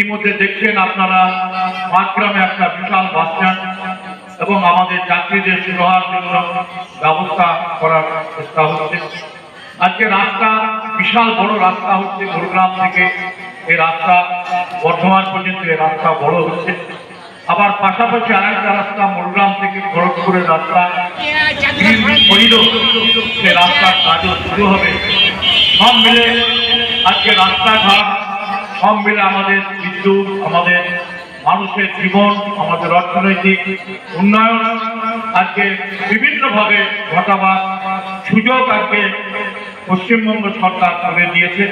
ইতিমধ্যে দেখছেন আপনারা পাঁচগ্রামে একটা বিশাল বাস স্ট্যান্ড এবং আমাদের যাত্রীদের সুরহার জন্য ব্যবস্থা করার চেষ্টা হচ্ছে। আজকে রাস্তা, বিশাল বড় রাস্তা হচ্ছে গুরুগ্রাম থেকে। এই রাস্তা বর্ধমান পর্যন্ত এই রাস্তা বড় হচ্ছে। আবার পাশাপাশি আরেকটা রাস্তা মুরগ্রাম থেকে খড়গপুরের রাস্তা। সে রাস্তার কাজও শুরু হবে। সব মিলে আজকে রাস্তাঘাট, সব মিলে আমাদের বিদ্যুৎ আমাদের মানুষের জীবন, আমাদের অর্থনৈতিক উন্নয়ন আজকে বিভিন্নভাবে ঘটাবার সুযোগ আজকে পশ্চিমবঙ্গ সরকার করে দিয়েছে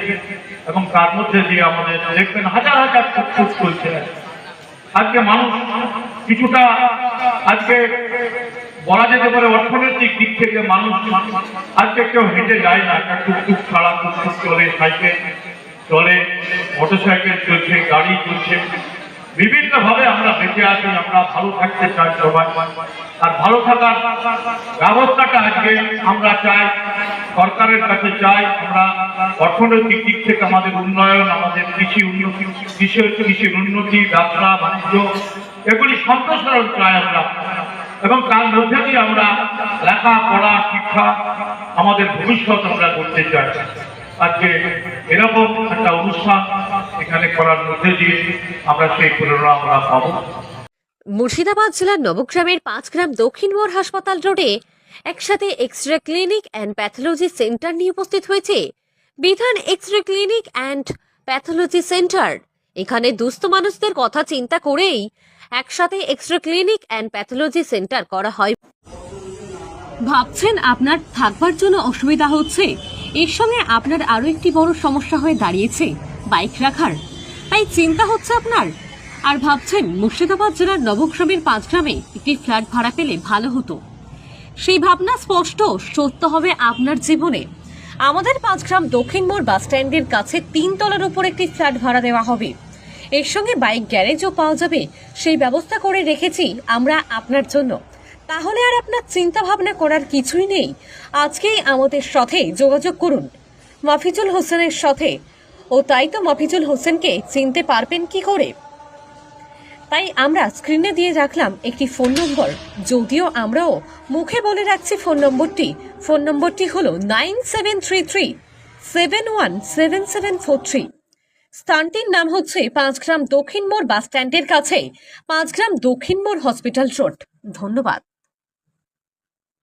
এবং তার মধ্যে দিয়ে আমাদের দেখবেন হাজার হাজার টুকটুক চলছে। আজকে মানুষ কিছুটা আজকে বলা যেতে পারে অর্থনৈতিক দিক থেকে মানুষ আজকে কেউ হেঁটে যায় না, একটা টুকটুক ছাড়া টুকটুক চলে সাইকেল। চলে, মোটরসাইকেল চলছে, গাড়ি চলছে। বিভিন্ন ভাবে আমরা বেঁচে আছি, আমরা ভালো থাকতে চাই সবাই। আর ভালো থাকার ব্যবস্থাটা আজকে আমরা চাই, সরকারের কাছে চাই, আমরা অর্থনৈতিক দিক থেকে আমাদের উন্নয়ন, আমাদের কৃষি উন্নতি, কৃষি কৃষির উন্নতি, ব্যবসা, বাণিজ্য, এগুলি সম্প্রসারণ চাই আমরা। এবং তার মধ্যে দিয়ে আমরা লেখাপড়া, শিক্ষা, আমাদের ভবিষ্যৎ আমরা করতে চাই। আজকে এরকম একটা অনুষ্ঠান এখানে করার মধ্যে দিয়ে আমরা সেই প্রেরণা আমরা পাবো। মুর্শিদাবাদ জেলার নবগ্রামের পাঁচগ্রাম দক্ষিণ মোড় হাসপাতাল রোডে একসাথে X ray clinic and pathology centre নিয়ে উপস্থিত হয়েছে বিধান X ray clinic and pathology centre. এখানে দুস্থ মানুষদের কথা চিন্তা করেই একসাথে X ray clinic and pathology centre করা হয়। ভাবছেন আপনার থাকবার জন্য অসুবিধা হচ্ছে? এর সঙ্গে আপনার আরও একটি বড় সমস্যা হয়ে দাঁড়িয়েছে, বাইক রাখার। তাই চিন্তা হচ্ছে আপনার। আর ভাবছেন, মুর্শিদাবাদ জেলার নবগ্রামের পাঁচগ্রামে একটি ফ্ল্যাট ভাড়া পেলে ভালো হতো। সেই ভাবনা স্পষ্ট, সত্য হবে আপনার জীবনে। আমাদের পাঁচগ্রাম দক্ষিণ মোড় বাস স্ট্যান্ডের কাছে তিন তলার উপর একটি ফ্ল্যাট ভাড়া দেওয়া হবে। এর সঙ্গে বাইক গ্যারেজও পাওয়া যাবে। সেই ব্যবস্থা করে রেখেছি আমরা আপনার জন্য। তাহলে আর আপনার চিন্তা ভাবনা করার কিছুই নেই। আজকেই আমাদের সাথে যোগাযোগ করুন। মাফিজুল হোসেনের সাথে। ও তাই তো মাফিজুল হোসেনকে চিনতে পারবেন কি করে? তাই আমরা স্ক্রিনে দিয়ে রাখলাম একটি ফোন নম্বর। যদিও আমরাও মুখে বলে রাখছি ফোন নম্বরটি। ফোন নম্বরটি হলো nine seven three three seven one seven seven four three. স্থানটির নাম হচ্ছে পাঁচগ্রাম দক্ষিণ মোড় বাস স্ট্যান্ডের কাছে, পাঁচগ্রাম দক্ষিণ মোড় হসপিটাল রোড। ধন্যবাদ।